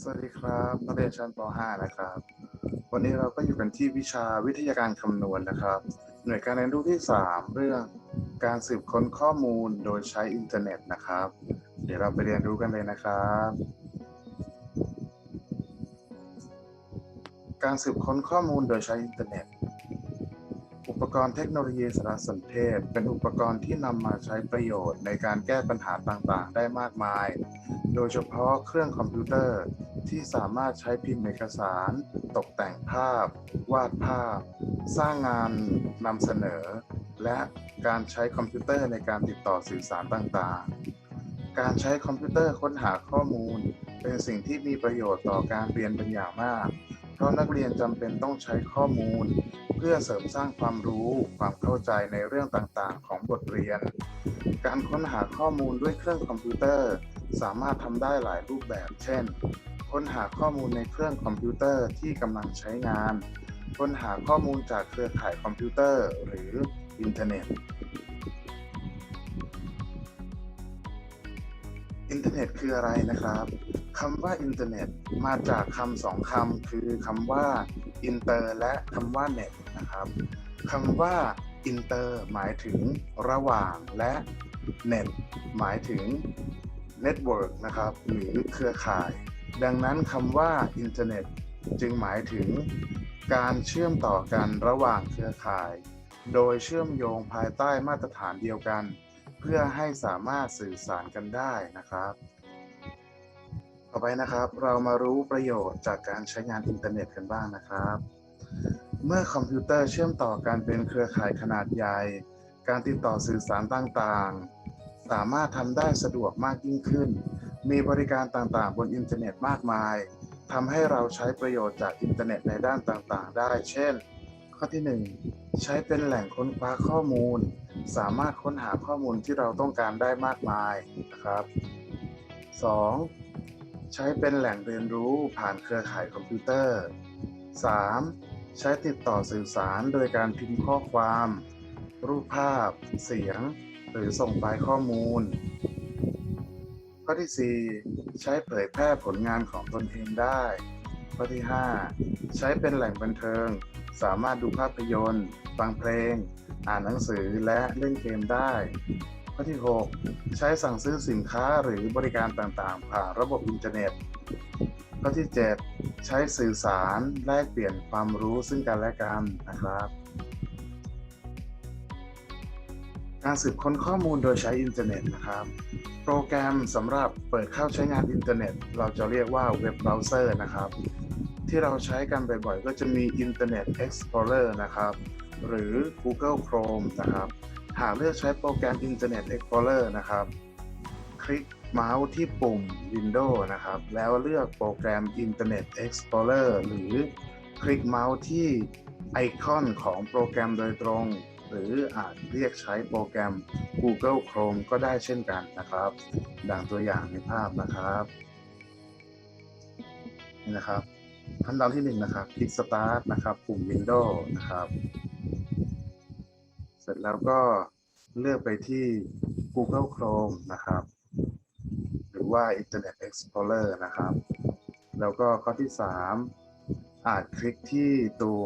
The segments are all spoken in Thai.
สวัสดีครับนักเรียนชั้นป .5 นะครับ วันนี้เราก็อยู่กันที่วิชาวิทยาการคำนวณนะครับ หน่วยการเรียนรู้ที่ 3 เรื่องการสืบค้นข้อมูลโดยใช้อินเทอร์เน็ตนะครับ เดี๋ยวเราไปเรียนรู้กันเลยนะครับ การสืบค้นข้อมูลโดยใช้อินเทอร์เน็ต อุปกรณ์เทคโนโลยีสารสนเทศ เป็นอุปกรณ์ที่นำมาใช้ประโยชน์ในการแก้ปัญหาต่างๆ ได้มากมาย โดยเฉพาะเครื่องคอมพิวเตอร์ที่สามารถใช้พิมพ์เอกสาร ตกแต่งภาพ วาดภาพ สร้างงานนำเสนอ และการใช้คอมพิวเตอร์ในการติดต่อสื่อสารต่างๆ การใช้คอมพิวเตอร์ค้นหาข้อมูล เป็นสิ่งที่มีประโยชน์ต่อการเรียนเป็นอย่างมาก เพราะนักเรียนจำเป็นต้องใช้ข้อมูล เพื่อเสริมสร้างความรู้ ความเข้าใจในเรื่องต่างๆ ของบทเรียน การค้นหาข้อมูลด้วยเครื่องคอมพิวเตอร์ สามารถทำได้หลายรูปแบบ เช่น ค้นหาข้อมูลในเครื่องคอมพิวเตอร์ที่กำลังใช้งาน ค้นหาข้อมูลจากเครือข่ายคอมพิวเตอร์ หรืออินเทอร์เน็ต อินเทอร์เน็ตคืออะไรนะครับคำว่าอินเทอร์เน็ตมาจากคำสองคำคือคำว่าอินเตอร์และคำว่าเน็ตนะครับคำว่าอินเตอร์หมายถึงระหว่างและ เน็ตหมายถึงเน็ตเวิร์กนะครับ หรือเครือข่าย ดังนั้นคำว่าอินเทอร์เน็ตจึงหมายถึงการเชื่อมต่อกันระหว่างเครือข่าย โดยเชื่อมโยงภายใต้มาตรฐานเดียวกัน เพื่อให้สามารถสื่อสารกันได้นะครับ ต่อไปนะครับเรามารู้ประโยชน์จากการใช้งานอินเทอร์เน็ตกันบ้างนะครับ เมื่อคอมพิวเตอร์เชื่อมต่อกันเป็นเครือข่ายขนาดใหญ่ การติดต่อสื่อสารต่างๆ สามารถทำได้สะดวกมากยิ่งขึ้น มีบริการต่างๆ บนอินเทอร์เน็ตมากมายทำให้เราใช้ประโยชน์จากอินเทอร์เน็ตในด้านต่างๆ ได้ เช่น ข้อที่ 1 ใช้เป็นแหล่งค้นคว้าข้อมูล สามารถค้นหาข้อมูลที่เราต้องการได้มากมายนะครับ 2. ใช้เป็นแหล่งเรียนรู้ผ่านเครือข่ายคอมพิวเตอร์ 3. ใช้ติดต่อสื่อสารโดยการพิมพ์ข้อความ รูปภาพ เสียง หรือส่งไฟล์ข้อมูล ข้อที่ 4 ใช้เผยแพร่ผลงานของตนเองได้ ข้อที่ 5 ใช้เป็นแหล่งบันเทิง สามารถดูภาพยนตร์ ฟังเพลง อ่านหนังสือและเล่นเกมได้ ข้อที่ 6 ใช้สั่งซื้อสินค้าหรือบริการต่างๆ ผ่านระบบอินเทอร์เน็ตข้อที่ 7 ใช้สื่อสารแลกเปลี่ยนความรู้ซึ่งกันและกันนะครับ การสืบค้นข้อมูลโดยใช้อินเทอร์เน็ตนะครับ โปรแกรมสำหรับเปิดเข้าใช้งานอินเทอร์เน็ต เราจะเรียกว่าเว็บเบราว์เซอร์นะครับ ที่เราใช้กันบ่อยๆ ก็จะมี Internet Explorer นะครับ หรือ Google Chrome นะครับ หากเลือกใช้โปรแกรม Internet Explorer นะครับ คลิกเมาส์ที่ปุ่ม Windows นะครับ แล้วเลือกโปรแกรม Internet Explorer หรือคลิกเมาส์ที่ไอคอนของโปรแกรมโดยตรง หรืออาจเรียกใช้โปรแกรม Google Chrome ก็ได้เช่นกันนะครับ ดังตัวอย่างในภาพนะครับนี่นะครับขั้นตอนที่หนึ่งนะครับคลิก Start นะครับปุ่ม Windows นะครับ เสร็จแล้วก็เลือกไปที่ Google Chrome นะครับ หรือว่า Internet Explorer นะครับ แล้วก็ข้อที่ 3 อาจคลิกที่ตัว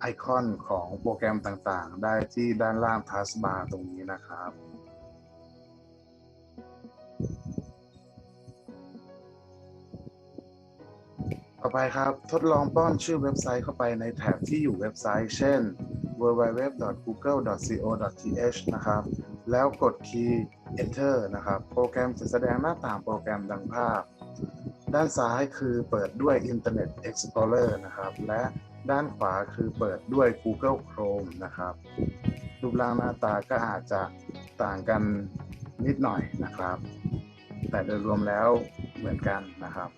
ไอคอนของโปรแกรมต่างๆ ได้ที่ด้านล่าง Taskbar ตรงนี้นะครับต่อไปครับทดลองป้อนชื่อเว็บไซต์เข้าไปในแถบที่อยู่เว็บไซต์ เช่น www.google.co.th นะครับ แล้วกดคีย์ Enter นะครับ โปรแกรมจะแสดงหน้าต่างโปรแกรมดังภาพ ด้านซ้ายคือเปิดด้วย Internet Explorer นะครับ และ ด้านขวาคือเปิดด้วย Google Chrome นะครับ รูปร่างหน้าตาก็อาจจะต่างกันนิดหน่อยนะครับ แต่โดยรวมแล้วเหมือนกันนะครับ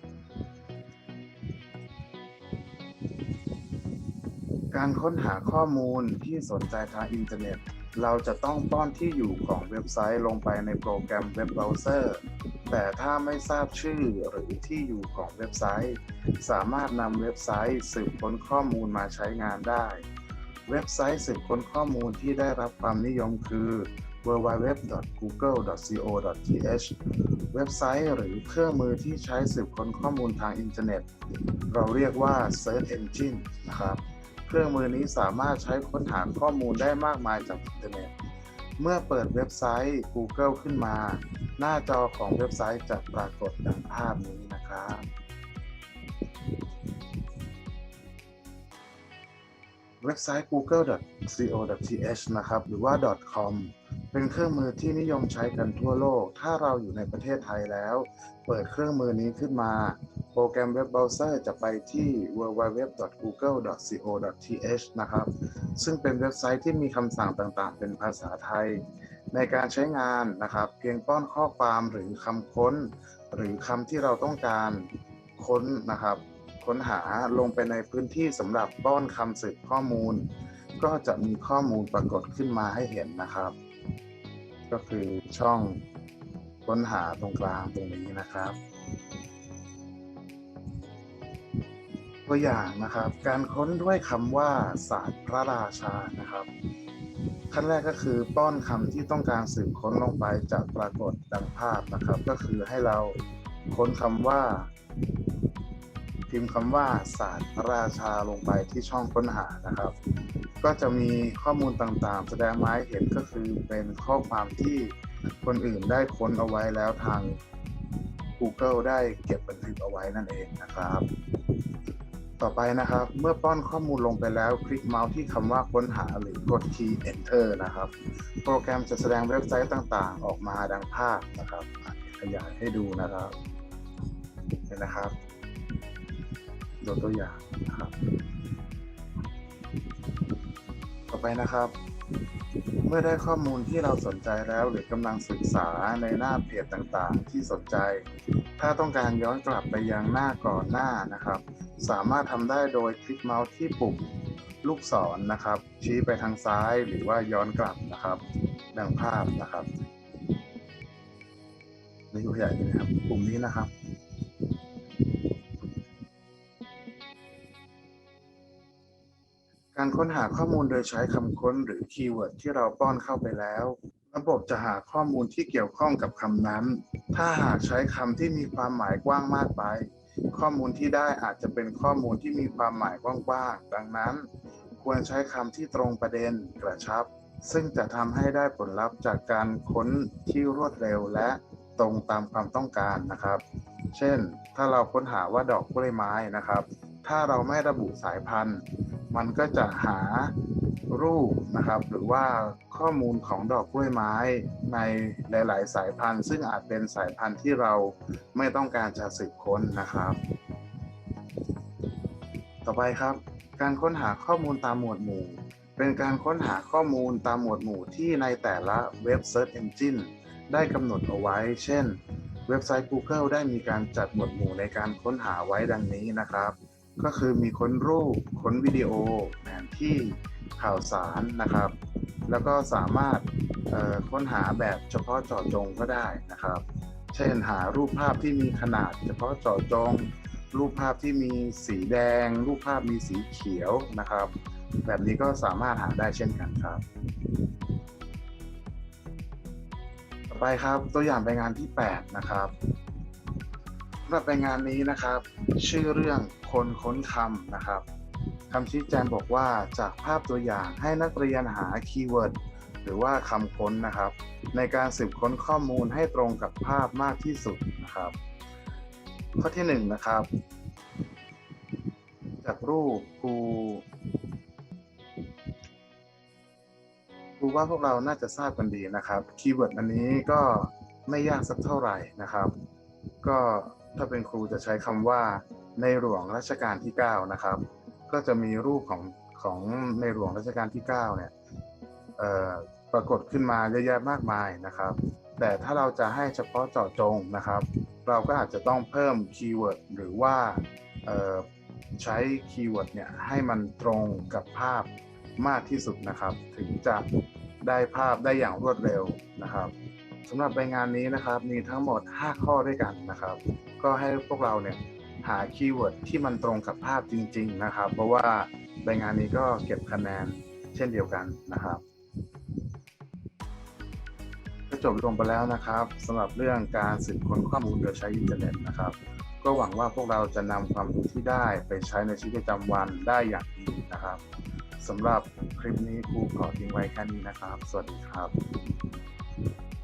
การค้นหาข้อมูลที่สนใจทางอินเทอร์เน็ต เราจะต้องป้อนที่อยู่ของเว็บไซต์ลงไปในโปรแกรมเว็บเบราว์เซอร์ แต่ถ้าไม่ทราบชื่อหรือที่อยู่ของเว็บไซต์ สามารถนำเว็บไซต์สืบค้นข้อมูลมาใช้งานได้ เว็บไซต์สืบค้นข้อมูลที่ได้รับความนิยมคือ www.google.co.th เว็บไซต์หรือเครื่องมือที่ใช้สืบค้นข้อมูลทางอินเทอร์เน็ต เราเรียกว่า Search Engine นะครับ เครื่องมือนี้สามารถใช้ค้นหาข้อมูลได้มากมายจากอินเทอร์เน็ต เมื่อเปิดเว็บไซต์ Google ขึ้นมา หน้าจอของเว็บไซต์จะปรากฏดังภาพนี้นะครับเว็บไซต์ google.co.th นะครับ หรือว่า .com เป็นเครื่องมือที่นิยมใช้กันทั่วโลก ถ้าเราอยู่ในประเทศไทยแล้ว เปิดเครื่องมือนี้ขึ้นมา โปรแกรมเว็บเบราว์เซอร์จะไปที่ www.google.co.th นะครับ ซึ่งเป็นเว็บไซต์ที่มีคำสั่งต่างๆ เป็นภาษาไทย ในการใช้งานนะครับ เพียงป้อนข้อความหรือคำค้น หรือคำที่เราต้องการค้นนะครับ ค้นหาลงไปในพื้นที่สำหรับป้อนคำสืบข้อมูล ก็จะมีข้อมูลปรากฏขึ้นมาให้เห็นนะครับ ก็คือช่องค้นหาตรงกลางตรงนี้นะครับ ตัวอย่างนะครับ การค้นด้วยคำว่าศาสตร์พระราชานะครับ ขั้นแรกก็คือป้อนคำที่ต้องการสืบค้นลงไปจะปรากฏดังภาพนะครับ ก็คือให้เราค้นคำว่า พิมพ์คำว่าศาสตร์ระราชาลงไปที่ช่องค้นหานะครับ ก็จะมีข้อมูลต่างๆ แสดงมาให้เห็นก็คือเป็นข้อความที่คนอื่นได้ค้นเอาไว้แล้วทาง Google ได้เก็บบันทึกเอาไว้นั่นเองนะครับ ต่อไปนะครับ เมื่อป้อนข้อมูลลงไปแล้วคลิกเมาส์ที่คำว่าค้นหาหรือกดคีย์ Enter นะครับ โปรแกรมจะแสดงเว็บไซต์ต่างๆ ออกมาดังภาพนะครับขยายให้ดูนะครับเห็นนะครับดูตัวอย่างนะครับ ต่อไปนะครับ เมื่อได้ข้อมูลที่เราสนใจแล้วหรือกำลังศึกษาในหน้าเพจต่างๆ ที่สนใจ ถ้าต้องการย้อนกลับไปยังหน้าก่อนหน้านะครับ สามารถทำได้โดยคลิกเมาส์ที่ปุ่มลูกศรนะครับ ชี้ไปทางซ้ายหรือว่าย้อนกลับนะครับ ดังภาพนะครับในตัวอย่นะครับ ปุ่มนี้นะครับ การค้นหาข้อมูลโดยใช้คำค้นหรือคีย์เวิร์ดที่เราป้อนเข้าไปแล้ว ระบบจะหาข้อมูลที่เกี่ยวข้องกับคำนั้น ถ้าหากใช้คำที่มีความหมายกว้างมากไป ข้อมูลที่ได้อาจจะเป็นข้อมูลที่มีความหมายกว้างๆดังนั้น ควรใช้คำที่ตรงประเด็นกระชับ ซึ่งจะทำให้ได้ผลลัพธ์จากการค้นที่รวดเร็วและตรงตามความต้องการนะครับ เช่น ถ้าเราค้นหาว่าดอกกล้วยไม้นะครับ ถ้าเราไม่ระบุสายพันธุ์ มันก็จะหารูปนะครับหรือว่าข้อมูลของดอกกล้วยไม้ในหลาย ๆ สายพันธุ์ ซึ่งอาจเป็นสายพันธุ์ที่เราไม่ต้องการจะสืบค้นนะครับ ต่อไปครับ การค้นหาข้อมูลตามหมวดหมู่ เป็นการค้นหาข้อมูลตามหมวดหมู่ที่ในแต่ละเว็บ Search Engine ได้กำหนดเอาไว้ เช่น เว็บไซต์ Google ได้มีการจัดหมวดหมู่ในการค้นหาไว้ดังนี้นะครับ ก็คือมีค้นรูปค้นวิดีโอแผนที่ข่าวสารนะครับ แล้วก็สามารถค้นหาแบบเฉพาะเจาะจงก็ได้นะครับ เช่นหารูปภาพที่มีขนาด เฉพาะเจาะจง รูปภาพที่มีสีแดง รูปภาพมีสีเขียวนะครับ แบบนี้ก็สามารถหาได้เช่นกันครับ ต่อไปครับตัวอย่างไปงานที่ 8 นะครับำหรับไปงานนี้นะครับ ชื่อเรื่องคนค้นคำนะครับคำชี้แจงบอกว่าจากภาพตัวอย่างให้นักเรียนหาคีย์เวิร์ดหรือว่าคำค้นนะครับ ในการสืบค้นข้อมูลให้ตรงกับภาพมากที่สุดนะครับ ข้อที่หนึ่งนะครับ จากรูปครูครูว่าพวกเราน่าจะทราบกันดีนะครับคีย์เวิร์ดอันนี้ก็ไม่ยากสักเท่าไหร่นะครับ ก็ ถ้าเป็นครูจะใช้คำว่าในหลวงรัชกาลที่ 9 นะครับ ก็จะมีรูปของของในหลวงรัชกาลที่ 9 เนี่ยปรากฏขึ้นมาเยอะแยะมากมายนะครับ แต่ถ้าเราจะให้เฉพาะเจาะจงนะครับ เราก็อาจจะต้องเพิ่มคีย์เวิร์ดหรือว่าใช้คีย์เวิร์ดเนี่ยให้มันตรงกับภาพมากที่สุดนะครับ ถึงจะได้ภาพได้อย่างรวดเร็วนะครับสำหรับใบงานนี้นะครับมีทั้งหมด 5 ข้อด้วยกันนะครับ ก็ให้พวกเราเนี่ยหาคีย์เวิร์ดที่มันตรงกับภาพจริง ๆ นะครับ เพราะว่าใบงานนี้ก็เก็บคะแนนเช่นเดียวกันนะครับจบลงไปแล้วนะครับสำหรับเรื่องการสืบค้นข้อมูลโดยใช้อินเทอร์เน็ตนะครับ ก็หวังว่าพวกเราจะนำความรู้ที่ได้ไปใช้ในชีวิตประจำวันได้อย่างดีนะครับสำหรับคลิปนี้ครูขอทิ้งไว้แค่นี้นะครับ สวัสดีครับ